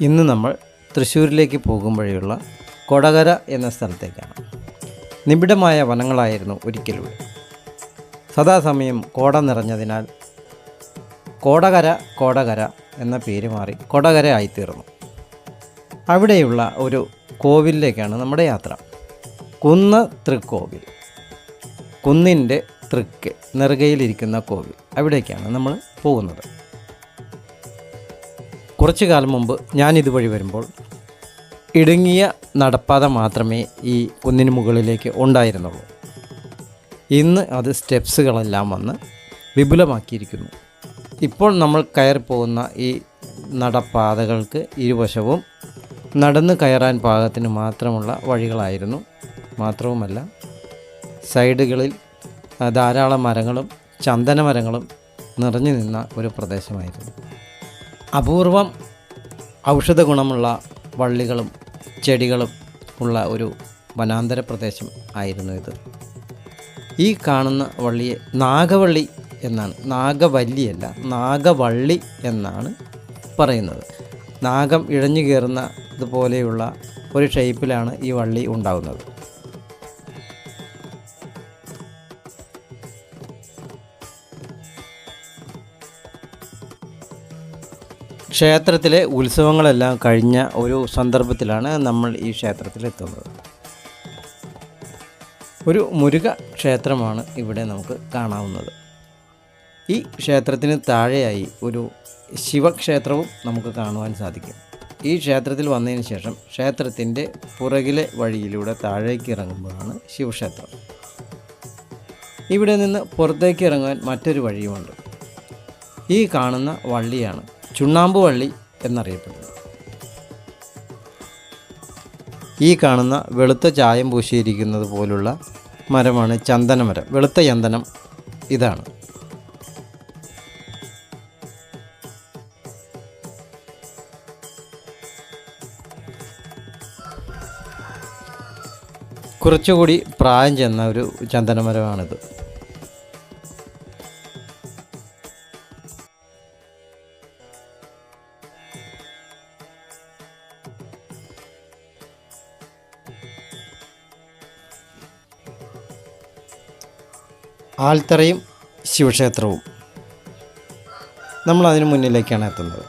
ഇന്ന് നമ്മൾ തൃശ്ശൂരിലേക്ക് പോകുമ്പോഴുള്ള കൊടകര എന്ന സ്ഥലത്തേക്കാണ്. നിബിഡമായ വനങ്ങളായിരുന്നു ഒരിക്കലൂടെ സദാസമയം കോട നിറഞ്ഞതിനാൽ കോടകര കോടകര എന്ന പേര് മാറി കൊടകര ആയിത്തീർന്നു. അവിടെയുള്ള ഒരു കോവിലിലേക്കാണ് നമ്മുടെ യാത്ര. കുന്ന് തൃക്കോവിൽ. കുന്നിന്റെ തൃക്ക് നെറുകയിലിരിക്കുന്ന കോവിൽ. അവിടേക്കാണ് നമ്മൾ പോകുന്നത്. കുറച്ചു കാലം മുമ്പ് ഞാൻ ഇതുവഴി വരുമ്പോൾ ഇടുങ്ങിയ നടപ്പാത മാത്രമേ ഈ കുന്നിന് മുകളിലേക്ക് ഉണ്ടായിരുന്നുള്ളൂ. ഇന്ന് അത് സ്റ്റെപ്സുകളെല്ലാം വന്ന് വിപുലമാക്കിയിരിക്കുന്നു. ഇപ്പോൾ നമ്മൾ കയറി പോകുന്ന ഈ നടപ്പാതകൾക്ക് ഇരുവശവും നടന്ന് കയറാൻ പാകത്തിന് മാത്രമുള്ള വഴികളായിരുന്നു. മാത്രവുമല്ല സൈഡുകളിൽ ധാരാളം മരങ്ങളും ചന്ദന മരങ്ങളും നിറഞ്ഞു നിന്ന ഒരു പ്രദേശമായിരുന്നു. അപൂർവം ഔഷധ ഗുണമുള്ള വള്ളികളും ചെടികളും ഉള്ള ഒരു വനാന്തര പ്രദേശം ആയിരുന്നു ഇത്. ഈ കാണുന്ന വള്ളിയെ നാഗവള്ളി എന്നാണ്. നാഗവല്ലിയല്ല നാഗവള്ളി എന്നാണ് പറയുന്നത്. നാഗം ഇഴഞ്ഞു കയറുന്ന ഇതുപോലെയുള്ള ഒരു ഷേപ്പിലാണ് ഈ വള്ളി ഉണ്ടാകുന്നത് ക്ഷേത്രത്തിലെ ഉത്സവങ്ങളെല്ലാം കഴിഞ്ഞ ഒരു സന്ദർഭത്തിലാണ് നമ്മൾ ഈ ക്ഷേത്രത്തിലെത്തുന്നത്. ഒരു മുരുക ക്ഷേത്രമാണ് ഇവിടെ നമുക്ക് കാണാവുന്നത്. ഈ ക്ഷേത്രത്തിന് താഴെയായി ഒരു ശിവക്ഷേത്രവും നമുക്ക് കാണുവാൻ സാധിക്കും. ഈ ക്ഷേത്രത്തിൽ വന്നതിന് ശേഷം ക്ഷേത്രത്തിന്റെ പുറകിലെ വഴിയിലൂടെ താഴേക്ക് ഇറങ്ങുമ്പോഴാണ് ശിവക്ഷേത്രം. ഇവിടെ നിന്ന് പുറത്തേക്ക് ഇറങ്ങാൻ മറ്റൊരു വഴിയുമുണ്ട്. ഈ കാണുന്ന വള്ളിയാണ്. ചുണ്ണാമ്പ് വള്ളി എന്നറിയപ്പെടുന്നത് ഈ കാണുന്ന വെളുത്ത ചായം പൂശിയിരിക്കുന്നത് പോലുള്ള മരമാണ് ചന്ദനമരം വെളുത്ത ചന്ദനം ഇതാണ്. കുറച്ചുകൂടി പ്രായം ചെന്ന ഒരു ചന്ദനമരമാണിത് ആൽത്തറയും ശിവക്ഷേത്രവും. നമ്മൾ അതിന് മുന്നിലേക്കാണ് എത്തുന്നത്.